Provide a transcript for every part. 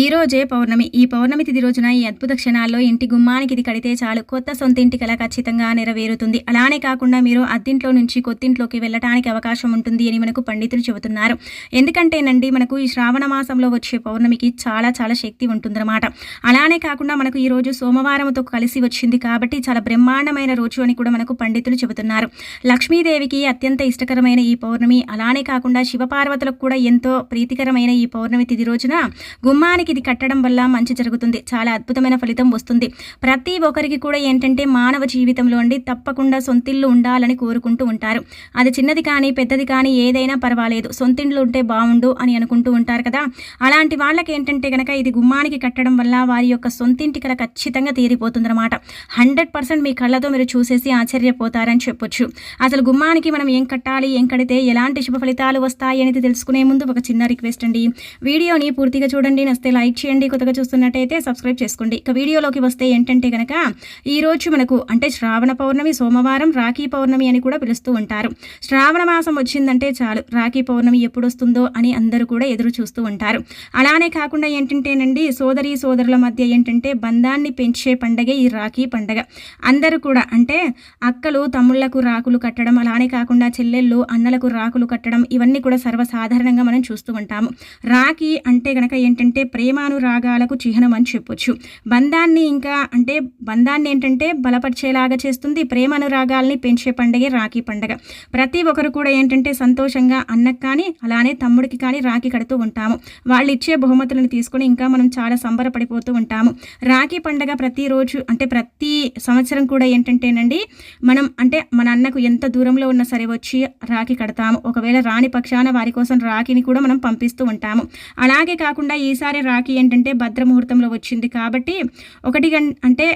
ఈ రోజే పౌర్ణమి. ఈ పౌర్ణమి తిథి రోజున ఈ అద్భుత క్షణాల్లో ఇంటి గుమ్మానికి ఇది కడితే చాలు. కొత్త సొంత ఇంటి కల ఖచ్చితంగా నెరవేరుతుంది. అలానే కాకుండా మీరు అద్దింట్లో నుంచి కొత్తింట్లోకి వెళ్ళటానికి అవకాశం ఉంటుంది అని మనకు పండితులు చెబుతున్నారు. ఎందుకంటేనండి మనకు ఈ శ్రావణ మాసంలో వచ్చే పౌర్ణమికి చాలా చాలా శక్తి ఉంటుందన్నమాట. అలానే కాకుండా మనకు ఈ రోజు సోమవారంతో కలిసి వచ్చింది కాబట్టి చాలా బ్రహ్మాండమైన రోజు అని కూడా మనకు పండితులు చెబుతున్నారు. లక్ష్మీదేవికి అత్యంత ఇష్టకరమైన ఈ పౌర్ణమి అలానే కాకుండా శివపార్వతులకు కూడా ఎంతో ప్రీతికరమైన ఈ పౌర్ణమి తిథి రోజున గుమ్మానికి ఇది కట్టడం వల్ల మంచి జరుగుతుంది. చాలా అద్భుతమైన ఫలితం వస్తుంది. ప్రతి ఒక్కరికి కూడా ఏంటంటే మానవ జీవితంలో అండి తప్పకుండా సొంతిల్లు ఉండాలని కోరుకుంటూ ఉంటారు. అది చిన్నది కానీ పెద్దది కానీ ఏదైనా పర్వాలేదు. సొంతిండ్లు ఉంటే బాగుండు అని అనుకుంటూ ఉంటారు కదా. అలాంటి వాళ్ళకి ఏంటంటే కనుక ఇది గుమ్మానికి కట్టడం వల్ల వారి యొక్క సొంతింటి కల ఖచ్చితంగా తీరిపోతుందన్నమాట. హండ్రెడ్ పర్సెంట్ మీ కళ్ళతో మీరు చూసేసి ఆశ్చర్యపోతారని చెప్పొచ్చు. అసలు గుమ్మానికి మనం ఏం కట్టాలి ఏం కడితే ఎలాంటి శుభ ఫలితాలు వస్తాయి అనేది తెలుసుకునే ముందు ఒక చిన్న రిక్వెస్ట్ అండి. వీడియోని పూర్తిగా చూడండి. నస్తే లైక్ చేయండి. కొత్తగా చూస్తున్నట్టయితే సబ్స్క్రైబ్ చేసుకోండి. ఇక వీడియోలోకి వస్తే ఏంటంటే కనుక ఈరోజు మనకు అంటే శ్రావణ పౌర్ణమి సోమవారం రాఖీ పౌర్ణమి అని కూడా పిలుస్తూ ఉంటారు. శ్రావణ మాసం వచ్చిందంటే చాలు. రాఖీ పౌర్ణమి ఎప్పుడు వస్తుందో అని అందరూ కూడా ఎదురు చూస్తూ ఉంటారు. అలానే కాకుండా ఏంటంటేనండి సోదరి సోదరుల మధ్య ఏంటంటే బంధాన్ని పెంచే పండగ ఈ రాఖీ పండగ. అందరూ కూడా అంటే అక్కలు తమ్ముళ్ళకు రాకులు కట్టడం అలానే కాకుండా చెల్లెళ్ళు అన్నలకు రాకులు కట్టడం ఇవన్నీ కూడా సర్వసాధారణంగా మనం చూస్తూ ఉంటాము. రాఖీ అంటే కనుక ఏంటంటే ప్రేమానురాగాలకు చిహ్నం అని చెప్పొచ్చు. బంధాన్ని ఇంకా అంటే బంధాన్ని ఏంటంటే బలపరిచేలాగా చేస్తుంది. ప్రేమానురాగాల్ని పెంచే పండగే రాఖీ పండగ. ప్రతి ఒక్కరు కూడా ఏంటంటే సంతోషంగా అన్నకు కానీ అలానే తమ్ముడికి కానీ రాఖీ కడుతూ ఉంటాము. వాళ్ళు ఇచ్చే బహుమతులను తీసుకొని ఇంకా మనం చాలా సంబరపడిపోతూ ఉంటాము. రాఖీ పండగ ప్రతిరోజు అంటే ప్రతి సంవత్సరం కూడా ఏంటంటేనండి మనం అంటే మన అన్నకు ఎంత దూరంలో ఉన్నా సరే వచ్చి రాఖీ కడతాము. ఒకవేళ రాని పక్షాన వారి కోసం రాఖీని కూడా మనం పంపిస్తూ ఉంటాము. అలాగే కాకుండా ఈసారి రాఖీ ఏంటంటే భద్రముహూర్తంలో వచ్చింది కాబట్టి ఒకటి అంటే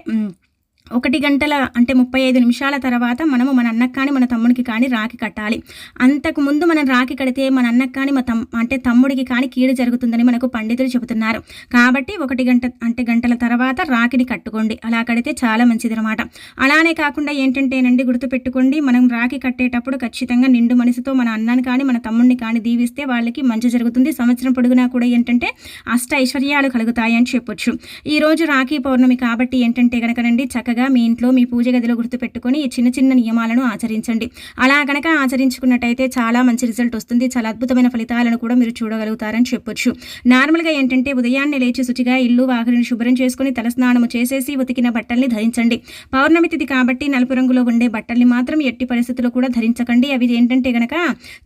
ఒకటి గంటల అంటే ముప్పై ఐదు నిమిషాల తర్వాత మనము మన అన్నకు కానీ మన తమ్ముడికి కానీ రాఖీ కట్టాలి. అంతకు ముందు మనం రాఖీ కడితే మన అన్నకు కానీ మన తమ్ అంటే తమ్ముడికి కానీ కీడు జరుగుతుందని మనకు పండితులు చెబుతున్నారు. కాబట్టి ఒకటి గంట అంటే గంటల తర్వాత రాఖీని కట్టుకోండి. అలా కడితే చాలా మంచిది అనమాట అలానే కాకుండా ఏంటంటేనండి గుర్తుపెట్టుకోండి మనం రాఖీ కట్టేటప్పుడు ఖచ్చితంగా నిండు మనసుతో మన అన్నని కానీ మన తమ్ముడిని కానీ దీవిస్తే వాళ్ళకి మంచి జరుగుతుంది. సంవత్సరం పొడుగునా కూడా ఏంటంటే అష్ట ఐశ్వర్యాలు కలుగుతాయని చెప్పొచ్చు. ఈరోజు రాఖీ పౌర్ణమి కాబట్టి ఏంటంటే కనుకనండి చక్కగా మీ ఇంట్లో మీ పూజ గదిలో గుర్తుపెట్టుకొని ఈ చిన్న చిన్న నియమాలను ఆచరించండి. అలా కనుక ఆచరించుకున్నట్టయితే చాలా మంచి రిజల్ట్ వస్తుంది. చాలా అద్భుతమైన ఫలితాలను కూడా మీరు చూడగలుగుతారని చెప్పొచ్చు. నార్మల్గా ఏంటంటే ఉదయాన్నే లేచి శుచిగా ఇల్లు వాకిలిని శుభ్రం చేసుకుని తలస్నానము చేసేసి ఉతికిన బట్టల్ని ధరించండి. పౌర్ణమి తిథి కాబట్టి నలుపు రంగులో ఉండే బట్టల్ని మాత్రం ఎట్టి పరిస్థితుల్లో కూడా ధరించకండి. అవి ఏంటంటే గనక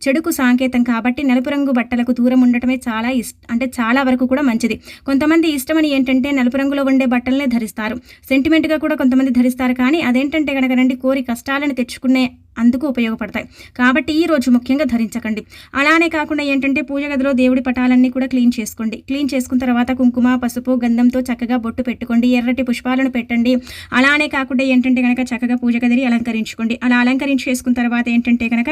చెడుకు సాంకేతం కాబట్టి నలుపు రంగు బట్టలకు దూరం ఉండటమే చాలా ఇష్ట అంటే చాలా వరకు కూడా మంచిది. కొంతమంది ఇష్టమని ఏంటంటే నలుపు రంగులో ఉండే బట్టలనే ధరిస్తారు. సెంటిమెంట్గా కూడా కొంతమంది ధరిస్తారు కానీ అదేంటంటే కనుక రండి కోరి కష్టాలను తెచ్చుకునే అందుకు ఉపయోగపడతాయి. కాబట్టి ఈ రోజు ముఖ్యంగా ధరించకండి. అలానే కాకుండా ఏంటంటే పూజ గదిలో దేవుడి పటాలన్నీ కూడా క్లీన్ చేసుకోండి. క్లీన్ చేసుకున్న తర్వాత కుంకుమ పసుపు గంధంతో చక్కగా బొట్టు పెట్టుకోండి ఎర్రటి పుష్పాలను పెట్టండి. అలానే కాకుండా ఏంటంటే కనుక చక్కగా పూజ గదిని అలంకరించుకోండి. అలా అలంకరించేసుకున్న తర్వాత ఏంటంటే కనుక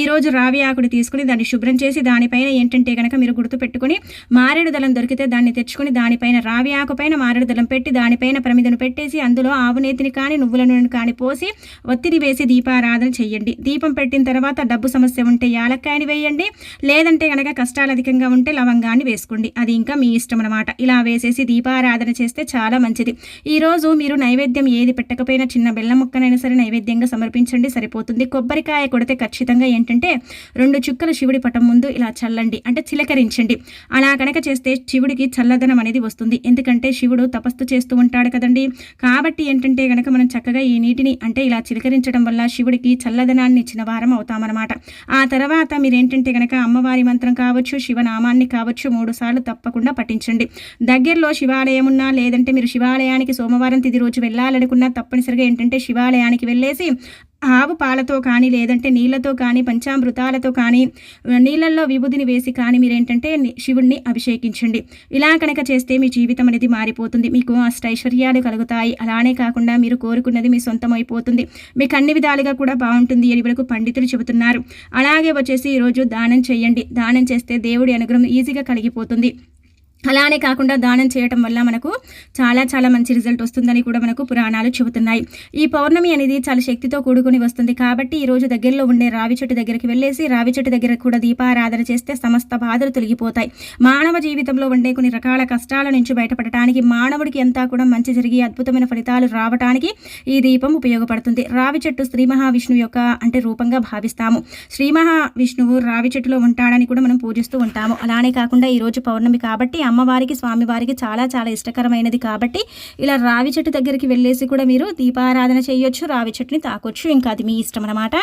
ఈ రోజు రావి ఆకుడు తీసుకుని దాన్ని శుభ్రం చేసి దానిపైన ఏంటంటే కనుక మీరు గుర్తు పెట్టుకుని మారేడు దళం దొరికితే దాన్ని తెచ్చుకొని దానిపైన రావి ఆకు పైన మారేడు దళం పెట్టి దానిపైన ప్రమిదను పెట్టేసి అందులో ఆవ నేతిని కానీ నువ్వుల నూనెను కానీ పోసి ఒత్తిడి వేసి దీపారాధన చేయండి దీపం పెట్టిన తర్వాత డబ్బు సమస్య ఉంటే యాలక్కాయని వేయండి. లేదంటే కనుక కష్టాలు అధికంగా ఉంటే లవంగాన్ని వేసుకోండి. అది ఇంకా మీ ఇష్టం అనమాట ఇలా వేసేసి దీపారాధన చేస్తే చాలా మంచిది. ఈ రోజు మీరు నైవేద్యం ఏది పెట్టకపోయినా చిన్న బెల్లం ముక్కనైనా సరే నైవేద్యంగా సమర్పించండి సరిపోతుంది. కొబ్బరికాయ కొడితే ఖచ్చితంగా ఏంటంటే రెండు చుక్కలు శివుడి పటం ముందు ఇలా చల్లండి. అంటే చిలకరించండి. అలా కనుక చేస్తే శివుడికి చల్లదనం అనేది వస్తుంది. ఎందుకంటే శివుడు తపస్సు చేస్తూ ఉంటాడు కదండి. కాబట్టి ఏంటంటే గనక మనం చక్కగా ఈ నీటిని అంటే ఇలా చిలకరించడం వల్ల శివుడికి చల్లదనాన్ని ఇచ్చిన వారం అవుతామన్నమాట. ఆ తర్వాత మీరేంటంటే గనక అమ్మవారి మంత్రం కావచ్చు శివనామాన్ని కావచ్చు మూడు సార్లు తప్పకుండా పఠించండి. దగ్గరలో శివాలయం ఉన్నా లేదంటే మీరు శివాలయానికి సోమవారం తిది రోజు వెళ్ళాలనుకున్నా తప్పనిసరిగా ఏంటంటే శివాలయానికి వెళ్ళేసి ఆవు పాలతో కానీ లేదంటే నీళ్ళతో కానీ పంచామృతాలతో కానీ నీళ్ళల్లో విభూదిని వేసి కానీ మీరేంటంటే శివుణ్ణి అభిషేకించండి. ఇలా కనుక చేస్తే మీ జీవితం అనేది మారిపోతుంది. మీకు అష్టైశ్వర్యాలు కలుగుతాయి. అలానే కాకుండా మీరు కోరుకున్నది మీ సొంతం అయిపోతుంది. మీకు అన్ని విధాలుగా కూడా బాగుంటుంది అని వరకు పండితులు చెబుతున్నారు. అలాగే వచ్చేసి ఈరోజు దానం చేయండి. దానం చేస్తే దేవుడి అనుగ్రహం ఈజీగా కలిగిపోతుంది. అలానే కాకుండా దానం చేయటం వల్ల మనకు చాలా చాలా మంచి రిజల్ట్ వస్తుందని కూడా మనకు పురాణాలు చెబుతున్నాయి. ఈ పౌర్ణమి అనేది చాలా శక్తితో కూడుకుని వస్తుంది కాబట్టి ఈ రోజు దగ్గరలో ఉండే రావి చెట్టు దగ్గరికి వెళ్ళేసి రావి చెట్టు దగ్గర కూడా దీపారాధన చేస్తే సమస్త బాధలు తొలగిపోతాయి. మానవ జీవితంలో ఉండే కొన్ని రకాల కష్టాల నుంచి బయటపడటానికి మానవుడికి అంతా కూడా మంచి జరిగి అద్భుతమైన ఫలితాలు రావటానికి ఈ దీపం ఉపయోగపడుతుంది. రావి చెట్టు శ్రీ మహావిష్ణువు యొక్క అంటే రూపంగా భావిస్తాము. శ్రీ మహావిష్ణువు రావి చెట్టులో ఉంటాడని కూడా మనం పూజిస్తూ ఉంటాము. అలానే కాకుండా ఈ రోజు పౌర్ణమి కాబట్టి అమ్మవారికి స్వామివారికి చాలా చాలా ఇష్టకరమైనది కాబట్టి ఇలా రావి చెట్టు దగ్గరికి వెళ్ళేసి కూడా మీరు దీపారాధన చేయొచ్చు రావి చెట్టుని తాకొచ్చు. ఇంకా అది మీ ఇష్టం అనమాట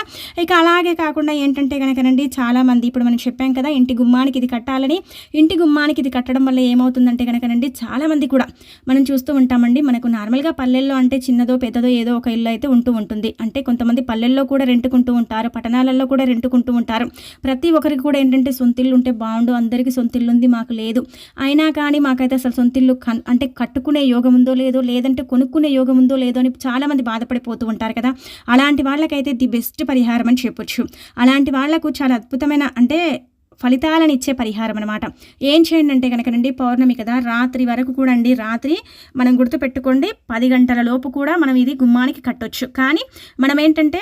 ఇక అలాగే కాకుండా ఏంటంటే కనుకనండి చాలామంది ఇప్పుడు మనం చెప్పాం కదా ఇంటి గుమ్మానికి ఇది కట్టాలని. ఇంటి గుమ్మానికి ఇది కట్టడం వల్ల ఏమవుతుందంటే కనుకనండి చాలామంది కూడా మనం చూస్తూ ఉంటామండి మనకు నార్మల్గా పల్లెల్లో అంటే చిన్నదో పెద్దదో ఏదో ఒక ఇల్లు అయితే ఉంటూ ఉంటుంది. అంటే కొంతమంది పల్లెల్లో కూడా రెంటుకుంటూ ఉంటారు పట్టణాలలో కూడా రెంటుకుంటూ ఉంటారు. ప్రతి ఒక్కరికి కూడా ఏంటంటే సొంతిల్లు ఉంటే బాగుండు అందరికీ సొంతిల్లు ఉంది మాకు లేదు. అయినా కానీ మాకైతే అసలు సొంతిల్లు కన్ అంటే కట్టుకునే యోగం ఉందో లేదో లేదంటే కొనుక్కునే యోగం ఉందో లేదో అని చాలామంది బాధపడిపోతూ ఉంటారు కదా. అలాంటి వాళ్ళకైతే ది బెస్ట్ పరిహారం అని చెప్పొచ్చు. అలాంటి వాళ్ళకు చాలా అద్భుతమైన అంటే ఫలితాలను ఇచ్చే పరిహారం అనమాట ఏం చేయండి అంటే కనుకనండి పౌర్ణమి కదా రాత్రి వరకు కూడా అండి రాత్రి మనం గుర్తుపెట్టుకోండి పది గంటల లోపు కూడా మనం ఇది గుమ్మానికి కట్టొచ్చు. కానీ మనం ఏంటంటే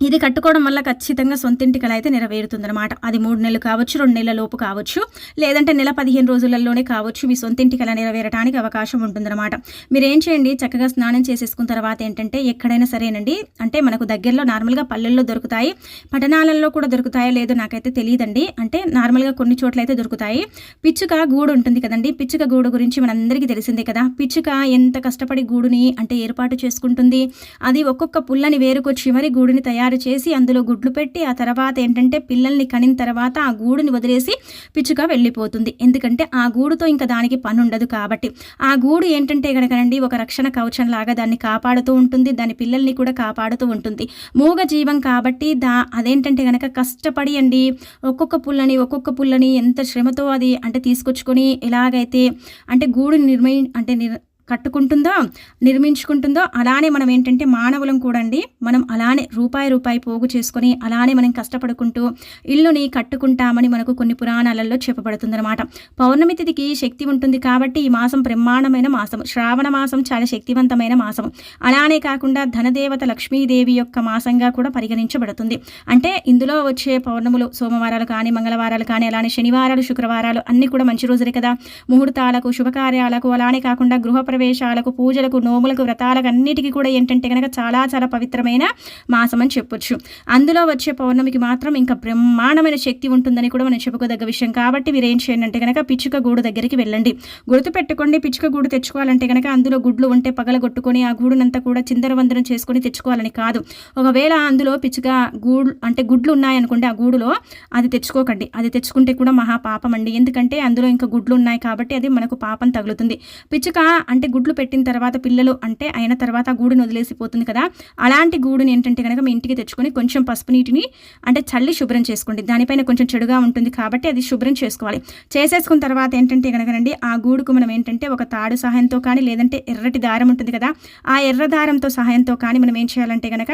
ఇది కట్టుకోవడం వల్ల ఖచ్చితంగా సొంతింటి కళ అయితే నెరవేరుతుందన్నమాట. అది మూడు నెలలు కావచ్చు రెండు నెలల లోపు కావచ్చు లేదంటే నెల పదిహేను రోజులలోనే కావచ్చు మీ సొంతింటి కళ నెరవేరడానికి అవకాశం ఉంటుందన్నమాట. మీరు ఏం చేయండి? చక్కగా స్నానం చేసేసుకున్న తర్వాత ఏంటంటే ఎక్కడైనా సరేనండి. అంటే మనకు దగ్గరలో నార్మల్గా పల్లెల్లో దొరుకుతాయి. పట్టణాలలో కూడా దొరుకుతాయో లేదో నాకైతే తెలియదండి. అంటే నార్మల్గా కొన్ని చోట్ల అయితే దొరుకుతాయి. పిచ్చుక గూడు ఉంటుంది కదండి. పిచ్చుక గూడు గురించి మనందరికీ తెలిసిందే కదా. పిచ్చుక ఎంత కష్టపడి గూడుని అంటే ఏర్పాటు చేసుకుంటుంది. అది ఒక్కొక్క పుల్లని వేరుకొచ్చి మరి గూడుని తయారు తయారు చేసి అందులో గుడ్లు పెట్టి ఆ తర్వాత ఏంటంటే పిల్లల్ని కనిన తర్వాత ఆ గూడుని వదిలేసి పిచ్చుక వెళ్ళిపోతుంది. ఎందుకంటే ఆ గూడుతో ఇంకా దానికి పని ఉండదు కాబట్టి. ఆ గూడు ఏంటంటే కనుకనండి ఒక రక్షణ కవచం లాగా దాన్ని కాపాడుతూ ఉంటుంది. దాని పిల్లల్ని కూడా కాపాడుతూ ఉంటుంది. మూగ జీవం కాబట్టి దా అదేంటంటే కనుక కష్టపడి అండి ఒక్కొక్క పుల్లని ఒక్కొక్క పుల్లని ఎంత శ్రమతో అది అంటే తీసుకొచ్చుకొని ఎలాగైతే అంటే గూడుని నిర్మయి అంటే నిర్ కట్టుకుంటుందో నిర్మించుకుంటుందో? అలానే మనం ఏంటంటే మానవులం కూడా అండి మనం అలానే రూపాయి రూపాయి పోగు చేసుకొని అలానే మనం కష్టపడుకుంటూ ఇల్లుని కట్టుకుంటామని మనకు కొన్ని పురాణాలలో చెప్పబడుతుందన్నమాట. పౌర్ణమి తిథికి శక్తి ఉంటుంది కాబట్టి ఈ మాసం బ్రహ్మాండమైన మాసం శ్రావణ మాసం చాలా శక్తివంతమైన మాసం. అలానే కాకుండా ధనదేవత లక్ష్మీదేవి యొక్క మాసంగా కూడా పరిగణించబడుతుంది. అంటే ఇందులో వచ్చే పౌర్ణములు సోమవారాలు కానీ మంగళవారాలు కానీ అలానే శనివారాలు శుక్రవారాలు అన్నీ కూడా మంచి రోజులే కదా. ముహూర్తాలకు శుభకార్యాలకు అలానే కాకుండా గృహ గృహప్రవేశాలకు పూజలకు నోములకు వ్రతాలకు అన్నిటికీ కూడా ఏంటంటే కనుక చాలా చాలా పవిత్రమైన మాసం అని చెప్పొచ్చు. అందులో వచ్చే పౌర్ణమికి మాత్రం ఇంకా బ్రహ్మాండమైన శక్తి ఉంటుందని కూడా మనం చెప్పుకోదగ్గ విషయం. కాబట్టి మీరు ఏం చేయండి అంటే కనుక పిచ్చుక గూడు దగ్గరికి వెళ్ళండి. గుర్తు పెట్టుకోండి పిచ్చుక గూడు తెచ్చుకోవాలంటే కనుక అందులో గుడ్లు ఉంటే పగలగొట్టుకొని ఆ గూడునంతా కూడా చిందరవందనం చేసుకొని తెచ్చుకోవాలని కాదు. ఒకవేళ అందులో పిచ్చుక గూడు అంటే గుడ్లు ఉన్నాయనుకోండి ఆ గూడులో అది తెచ్చుకోకండి. అది తెచ్చుకుంటే కూడా మహా పాపం అండి. ఎందుకంటే అందులో ఇంకా గుడ్లు ఉన్నాయి కాబట్టి అది మనకు పాపం తగులుతుంది. పిచ్చుక అంటే గుడ్లు పెట్టిన తర్వాత పిల్లలు అంటే అయిన తర్వాత ఆ గూడుని వదిలేసిపోతుంది కదా. అలాంటి గూడుని ఏంటంటే కనుక మీ ఇంటికి తెచ్చుకొని కొంచెం పసుపు నీటిని అంటే చల్లి శుభ్రం చేసుకోండి. దానిపైన కొంచెం చెడుగా ఉంటుంది కాబట్టి అది శుభ్రం చేసుకోవాలి. చేసేసుకున్న తర్వాత ఏంటంటే కనుకనండి ఆ గూడుకు మనం ఏంటంటే ఒక తాడు సహాయంతో కానీ లేదంటే ఎర్రటి దారం ఉంటుంది కదా ఆ ఎర్ర దారంతో సహాయంతో కానీ మనం ఏం చేయాలంటే కనుక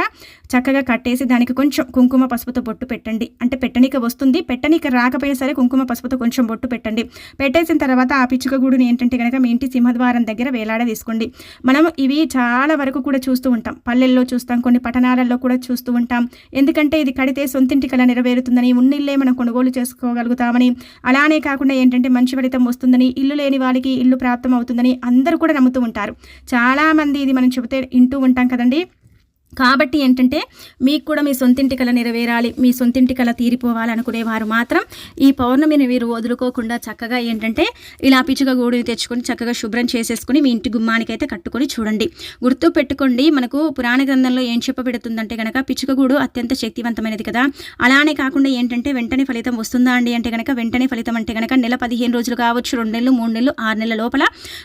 చక్కగా కట్టేసి దానికి కొంచెం కుంకుమ పసుపుతో బొట్టు పెట్టండి. అంటే పెట్టనీక వస్తుంది పెట్టనీక రాకపోయినా సరే కుంకుమ పసుపుతో కొంచెం బొట్టు పెట్టండి. పెట్టేసిన తర్వాత ఆ పిచ్చుక గూడుని ఏంటంటే కనుక మీ ఇంటి సింహద్వారం దగ్గర వేలాడ తీసుకోండి. మనం ఇవి చాలా వరకు కూడా చూస్తూ ఉంటాం. పల్లెల్లో చూస్తాం కొన్ని పట్టణాలలో కూడా చూస్తూ ఉంటాం. ఎందుకంటే ఇది కడితే సొంతింటి కళ నెరవేరుతుందని ఉన్నిల్లే మనం కొనుగోలు చేసుకోగలుగుతామని అలానే కాకుండా ఏంటంటే మంచి ఫలితం వస్తుందని ఇల్లు లేని వాళ్ళకి ఇల్లు ప్రాప్తం అవుతుందని అందరూ కూడా నమ్ముతూ ఉంటారు. చాలామంది ఇది మనం చెబితే వింటూ ఉంటాం కదండి. కాబట్టి ఏంటంటే మీకు కూడా మీ సొంతింటి కళ నెరవేరాలి మీ సొంతింటి కళ తీరిపోవాలనుకునే వారు మాత్రం ఈ పౌర్ణమిని మీరు వదులుకోకుండా చక్కగా ఏంటంటే ఇలా పిచ్చుక గూడుని తెచ్చుకొని చక్కగా శుభ్రం చేసేసుకొని మీ ఇంటి గుమ్మానికైతే కట్టుకొని చూడండి. గుర్తు పెట్టుకోండి మనకు పురాణ గ్రంథంలో ఏం చెప్పబడుతుందంటే కనుక పిచ్చుక గూడు అత్యంత శక్తివంతమైనది కదా. అలానే కాకుండా ఏంటంటే వెంటనే ఫలితం వస్తుందా అండి అంటే కనుక వెంటనే ఫలితం అంటే కనుక నెల పదిహేను రోజులు కావచ్చు రెండు నెలలు మూడు నెలలు ఆరు నెలల లోపల.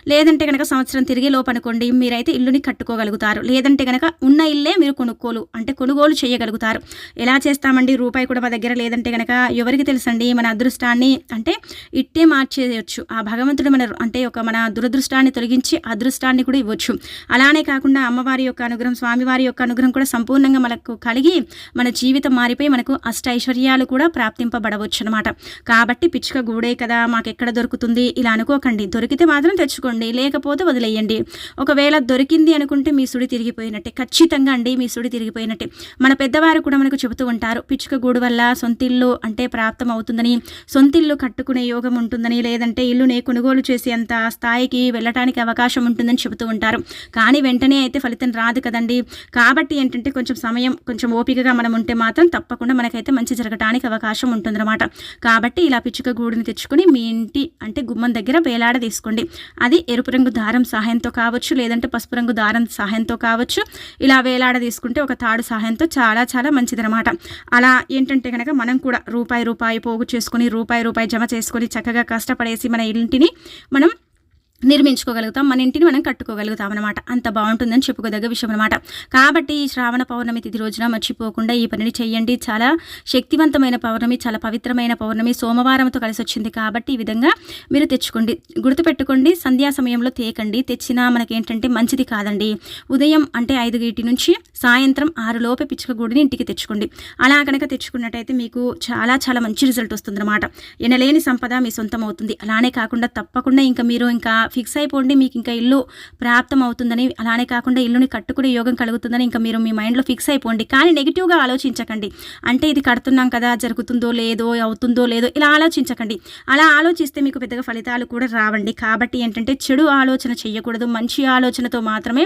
లేదంటే కనుక సంవత్సరం తిరిగే లోపు అనుకోండి మీరైతే ఇల్లుని కట్టుకోగలుగుతారు. లేదంటే కనుక ఉన్న ఇల్లే మీరు కొనుక్కోలు అంటే కొనుగోలు చేయగలుగుతారు. ఎలా చేస్తామండి? రూపాయి కూడా మా దగ్గర లేదంటే కనుక ఎవరికి తెలుసండి? మన అదృష్టాన్ని అంటే ఇట్టే మార్చేయచ్చు. ఆ భగవంతుడు మన అంటే ఒక మన దురదృష్టాన్ని తొలగించి అదృష్టాన్ని కూడా ఇవ్వచ్చు. అలానే కాకుండా అమ్మవారి యొక్క అనుగ్రహం స్వామివారి యొక్క అనుగ్రహం కూడా సంపూర్ణంగా మనకు కలిగి మన జీవితం మారిపోయి మనకు అష్ట ఐశ్వర్యాలు కూడా ప్రాప్తింపబడవచ్చు అనమాట కాబట్టి పిచ్చుక గూడే కదా మాకు ఎక్కడ దొరుకుతుంది? ఇలా అనుకోకండి. దొరికితే మాత్రం తెచ్చుకోండి లేకపోతే వదిలేయండి. ఒకవేళ దొరికింది అనుకుంటే మీ సుడి తిరిగిపోయినట్టే. ఖచ్చితంగా అండి. మీ సుడి తిరిగిపోయినట్టే. మన పెద్దవారు కూడా మనకు చెబుతూ ఉంటారు పిచ్చుక గూడు వల్ల సొంతిల్లు అంటే ప్రాప్తం అవుతుందని సొంతిల్లు కట్టుకునే యోగం ఉంటుందని లేదంటే ఇల్లుని కొనుగోలు చేసే అంత స్థాయికి వెళ్ళటానికి అవకాశం ఉంటుందని చెబుతూ ఉంటారు. కానీ వెంటనే అయితే ఫలితం రాదు కదండి. కాబట్టి ఏంటంటే కొంచెం సమయం కొంచెం ఓపికగా మనం ఉంటే మాత్రం తప్పకుండా మనకైతే మంచి జరగటానికి అవకాశం ఉంటుందన్నమాట. కాబట్టి ఇలా పిచ్చుక గూడుని తెచ్చుకొని మీ ఇంటి అంటే గుమ్మం దగ్గర వేలాడ తీసుకోండి. అది ఎరుపు రంగు దారం సహాయంతో కావచ్చు లేదంటే పసుపు రంగు దారం సహాయంతో కావచ్చు. ఇలా వేలాడ తీసుకుంటే ఒక తాడు సహాయంతో చాలా చాలా మంచిదనమాట అలా ఏంటంటే కనుక మనం కూడా రూపాయి రూపాయి పోగు చేసుకుని రూపాయి రూపాయి జమ చేసుకొని చక్కగా కష్టపడేసి మన ఇంటిని మనం నిర్మించుకోగలుగుతాం మన ఇంటిని మనం కట్టుకోగలుగుతాం అనమాట అంత బాగుంటుందని చెప్పుకోదగ్గ విషయం అనమాట కాబట్టి ఈ శ్రావణ పౌర్ణమి తిథి రోజున మర్చిపోకుండా ఈ పనిని చేయండి చాలా శక్తివంతమైన పౌర్ణమి చాలా పవిత్రమైన పౌర్ణమి సోమవారంతో కలిసి వచ్చింది కాబట్టి ఈ విధంగా మీరు తెచ్చుకోండి. గుర్తుపెట్టుకోండి సంధ్యా సమయంలో తేకండి. తెచ్చినా మనకేంటంటే మంచిది కాదండి. ఉదయం అంటే ఐదు గీటి నుంచి సాయంత్రం ఆరు లోపే పిచ్చుక గూడిని ఇంటికి తెచ్చుకోండి. అలా కనుక తెచ్చుకున్నట్టయితే మీకు చాలా చాలా మంచి రిజల్ట్ వస్తుందన్నమాట. ఎనలేని సంపద మీ సొంతం అవుతుంది అలానే కాకుండా తప్పకుండా ఇంకా మీరు ఇంకా ఫిక్స్ అయిపోండి మీకు ఇంకా ఇల్లు ప్రాప్తం అవుతుందని అలానే కాకుండా ఇల్లుని కట్టుకునే యోగం కలుగుతుందని ఇంకా మీరు మీ మైండ్లో ఫిక్స్ అయిపోండి కానీ నెగిటివ్గా ఆలోచించకండి. అంటే ఇది కడుతున్నాం కదా జరుగుతుందో లేదో అవుతుందో లేదో ఇలా ఆలోచించకండి. అలా ఆలోచిస్తే మీకు పెద్దగా ఫలితాలు కూడా రావండి. కాబట్టి ఏంటంటే చెడు ఆలోచన చేయకూడదు మంచి ఆలోచనతో మాత్రమే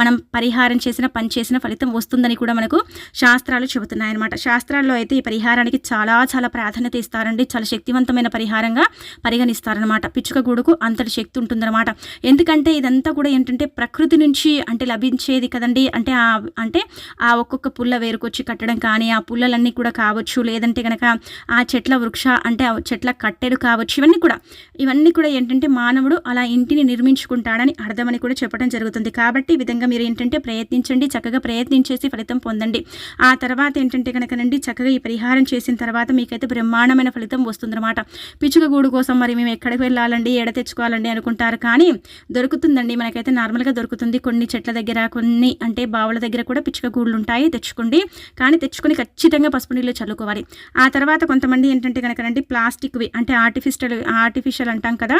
మనం పరిహారం చేసిన పని చేసిన ఫలితం వస్తుందని కూడా మనకు శాస్త్రాలు చెబుతున్నాయన్నమాట. శాస్త్రాల్లో అయితే ఈ పరిహారానికి చాలా చాలా ప్రాధాన్యత ఇస్తారండి. చాలా శక్తివంతమైన పరిహారంగా పరిగణిస్తారనమాట పిచ్చుక గూడుకు అంతటి శక్తి ఉంటుంది ఉంటుందన్నమాట ఎందుకంటే ఇదంతా కూడా ఏంటంటే ప్రకృతి నుంచి అంటే లభించేది కదండి. అంటే ఆ అంటే ఆ ఒక్కొక్క పుల్ల వేరుకొచ్చి కట్టడం కానీ ఆ పుల్లలన్నీ కూడా కావచ్చు. లేదంటే కనుక ఆ చెట్ల వృక్ష అంటే ఆ చెట్ల కట్టెలు కావచ్చు. ఇవన్నీ కూడా ఇవన్నీ కూడా ఏంటంటే మానవుడు అలా ఇంటిని నిర్మించుకుంటాడని అర్థమని కూడా చెప్పడం జరుగుతుంది. కాబట్టి ఈ విధంగా మీరు ఏంటంటే ప్రయత్నించండి చక్కగా ప్రయత్నించేసి ఫలితం పొందండి. ఆ తర్వాత ఏంటంటే కనుకనండి చక్కగా ఈ పరిహారం చేసిన తర్వాత మీకైతే బ్రహ్మాండమైన ఫలితం వస్తుందన్నమాట. పిచ్చుక గూడు కోసం మరి మేము ఎక్కడికి వెళ్ళాలండి ఎడ తెచ్చుకోవాలండి అనుకుంటారు? కానీ దొరుకుతుందండి. మనకైతే నార్మల్గా దొరుకుతుంది. కొన్ని చెట్ల దగ్గర కొన్ని అంటే బావుల దగ్గర కూడా పిచ్చుక గూళ్ళు ఉంటాయి తెచ్చుకోండి. కానీ తెచ్చుకొని ఖచ్చితంగా పసుపు నీళ్ళు చల్లుకోవాలి. ఆ తర్వాత కొంతమంది ఏంటంటే కనుకనండి ప్లాస్టిక్వి అంటే ఆర్టిఫిషియల్ ఆర్టిఫిషియల్ అంటాం కదా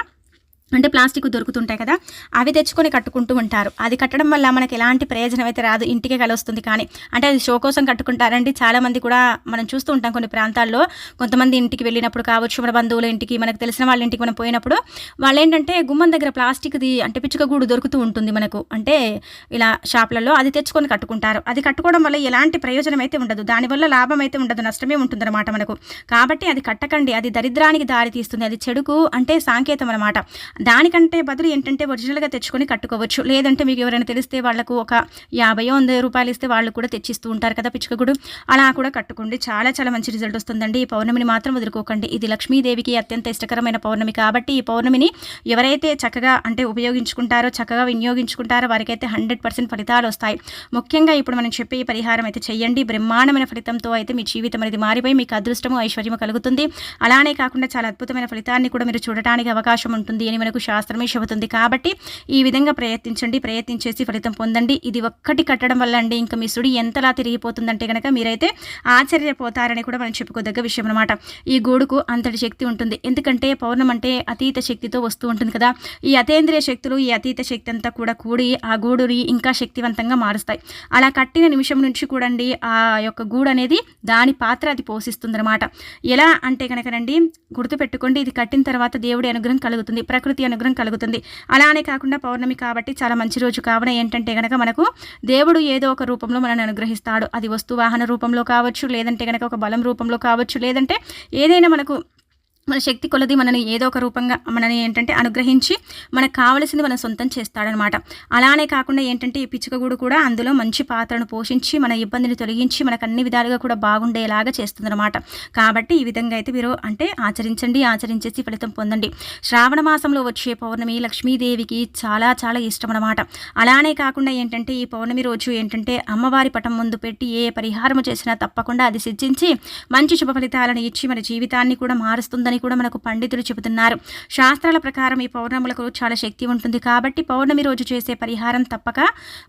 అంటే ప్లాస్టిక్ దొరుకుతుంటాయి కదా అవి తెచ్చుకొని కట్టుకుంటూ ఉంటారు. అది కట్టడం వల్ల మనకి ఎలాంటి ప్రయోజనం అయితే రాదు ఇంటికే కలొస్తుంది కానీ. అంటే అది షో కోసం కట్టుకుంటారండి. చాలామంది కూడా మనం చూస్తూ ఉంటాం కొన్ని ప్రాంతాల్లో. కొంతమంది ఇంటికి వెళ్ళినప్పుడు కావచ్చు మన బంధువుల ఇంటికి మనకు తెలిసిన వాళ్ళ ఇంటికి మనం పోయినప్పుడు వాళ్ళు ఏంటంటే గుమ్మం దగ్గర ప్లాస్టిక్ది అంటే పిచ్చుక గూడు దొరుకుతూ ఉంటుంది మనకు. అంటే ఇలా షాప్లలో అది తెచ్చుకొని కట్టుకుంటారు. అది కట్టుకోవడం వల్ల ఎలాంటి ప్రయోజనం అయితే ఉండదు. దానివల్ల లాభం అయితే ఉండదు నష్టమే ఉంటుందన్నమాట మనకు. కాబట్టి అది కట్టకండి. అది దరిద్రానికి దారి తీస్తుంది అది చెడుకు అంటే సాంకేతం అనమాట దానికంటే బదులు ఏంటంటే ఒరిజినల్గా తెచ్చుకొని కట్టుకోవచ్చు. లేదంటే మీకు ఎవరైనా తెలిస్తే వాళ్ళకు ఒక యాభై వంద రూపాయలు ఇస్తే వాళ్ళు కూడా తెచ్చిస్తూ ఉంటారు కదా పిచ్చుకగుడు అలా కూడా కట్టుకోండి. చాలా చాలా మంచి రిజల్ట్ వస్తుందండి. ఈ పౌర్ణమిని మాత్రం వదులుకోకండి. ఇది లక్ష్మీదేవికి అత్యంత ఇష్టకరమైన పౌర్ణమి కాబట్టి ఈ పౌర్ణమిని ఎవరైతే చక్కగా అంటే ఉపయోగించుకుంటారో చక్కగా వినియోగించుకుంటారో వారికైతే హండ్రెడ్ పర్సెంట్ ఫలితాలు వస్తాయి. ముఖ్యంగా ఇప్పుడు మనం చెప్పే ఈ పరిహారం అయితే చేయండి బ్రహ్మాండమైన ఫలితంతో అయితే మీ జీవితం అనేది మారిపోయి మీకు అదృష్టము ఐశ్వర్యము కలుగుతుంది. అలానే కాకుండా చాలా అద్భుతమైన ఫలితాన్ని కూడా మీరు చూడటానికి అవకాశం ఉంటుంది. అని మనకు శాస్త్రమే చెబుతుంది. కాబట్టి ఈ విధంగా ప్రయత్నించండి ప్రయత్నించేసి ఫలితం పొందండి. ఇది ఒక్కటి కట్టడం వల్ల అండి ఇంకా మీ సుడి ఎంతలా తిరిగిపోతుందంటే కనుక మీరైతే ఆశ్చర్యపోతారని కూడా మనం చెప్పుకోదగ్గ విషయం అనమాట ఈ గూడుకు అంతటి శక్తి ఉంటుంది. ఎందుకంటే పౌర్ణం అంటే అతీత శక్తితో వస్తూ ఉంటుంది కదా. ఈ అతేంద్రియ శక్తులు ఈ అతీత శక్తి అంతా కూడా కూడి ఆ గూడుని ఇంకా శక్తివంతంగా మారుస్తాయి. అలా కట్టిన నిమిషం నుంచి కూడండి ఆ యొక్క గూడు అనేది దాని పాత్ర అది పోషిస్తుందన్నమాట. ఎలా అంటే కనుకనండి గుర్తుపెట్టుకోండి. ఇది కట్టిన తర్వాత దేవుడి అనుగ్రహం కలుగుతుంది. ప్రకృతి అనుగ్రహం కలుగుతుంది. అలానే కాకుండా పౌర్ణమి కాబట్టి చాలా మంచి రోజు. కావున ఏంటంటే గనక మనకు దేవుడు ఏదో ఒక రూపంలో మనల్ని అనుగ్రహిస్తాడు. అది వస్తు వాహన రూపంలో కావచ్చు లేదంటే గనక ఒక బలం రూపంలో కావచ్చు లేదంటే ఏదైనా మనకు మన శక్తి కొలది మనని ఏదో ఒక రూపంగా మనని ఏంటంటే అనుగ్రహించి మనకు కావలసింది మనం సొంతం చేస్తాడనమాట. అలానే కాకుండా ఏంటంటే ఈ పిచ్చుకగూడు కూడా అందులో మంచి పాత్రను పోషించి మన ఇబ్బందిని తొలగించి మనకు అన్ని విధాలుగా కూడా బాగుండేలాగా చేస్తుందన్నమాట కాబట్టి ఈ విధంగా అయితే మీరు అంటే ఆచరించండి ఆచరించేసి ఫలితం పొందండి. శ్రావణ మాసంలో వచ్చే పౌర్ణమి లక్ష్మీదేవికి చాలా చాలా ఇష్టం అనమాట అలానే కాకుండా ఏంటంటే ఈ పౌర్ణమి రోజు ఏంటంటే అమ్మవారి పటం ముందు పెట్టి ఏ పరిహారము చేసినా తప్పకుండా అది సిద్ధించి మంచి శుభ ఫలితాలను ఇచ్చి మన జీవితాన్ని కూడా మారుస్తుందని కూడా మనకు పండితులు చెబుతున్నారు. శాస్త్రాల ప్రకారం ఈ పౌర్ణములకు చాలా శక్తి ఉంటుంది. కాబట్టి పౌర్ణమి రోజు చేసే పరిహారం తప్పక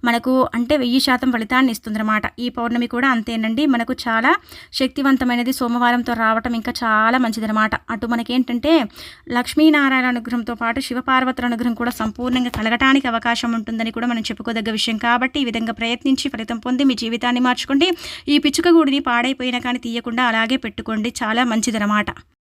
మనకు అంటే వెయ్యి శాతం ఫలితాన్ని ఇస్తుందన్నమాట. ఈ పౌర్ణమి కూడా అంతేనండి. మనకు చాలా శక్తివంతమైనది సోమవారంతో రావటం ఇంకా చాలా మంచిదనమాట అటు మనకేంటంటే లక్ష్మీనారాయణ అనుగ్రహంతో పాటు శివపార్వతుల అనుగ్రహం కూడా సంపూర్ణంగా కలగటానికి అవకాశం ఉంటుందని కూడా మనం చెప్పుకోదగ్గ విషయం. కాబట్టి ఈ విధంగా ప్రయత్నించి ఫలితం పొంది మీ జీవితాన్ని మార్చుకోండి. ఈ పిచ్చుక గూడిని పాడైపోయినా కానీ తీయకుండా అలాగే పెట్టుకోండి. చాలా మంచిదనమాట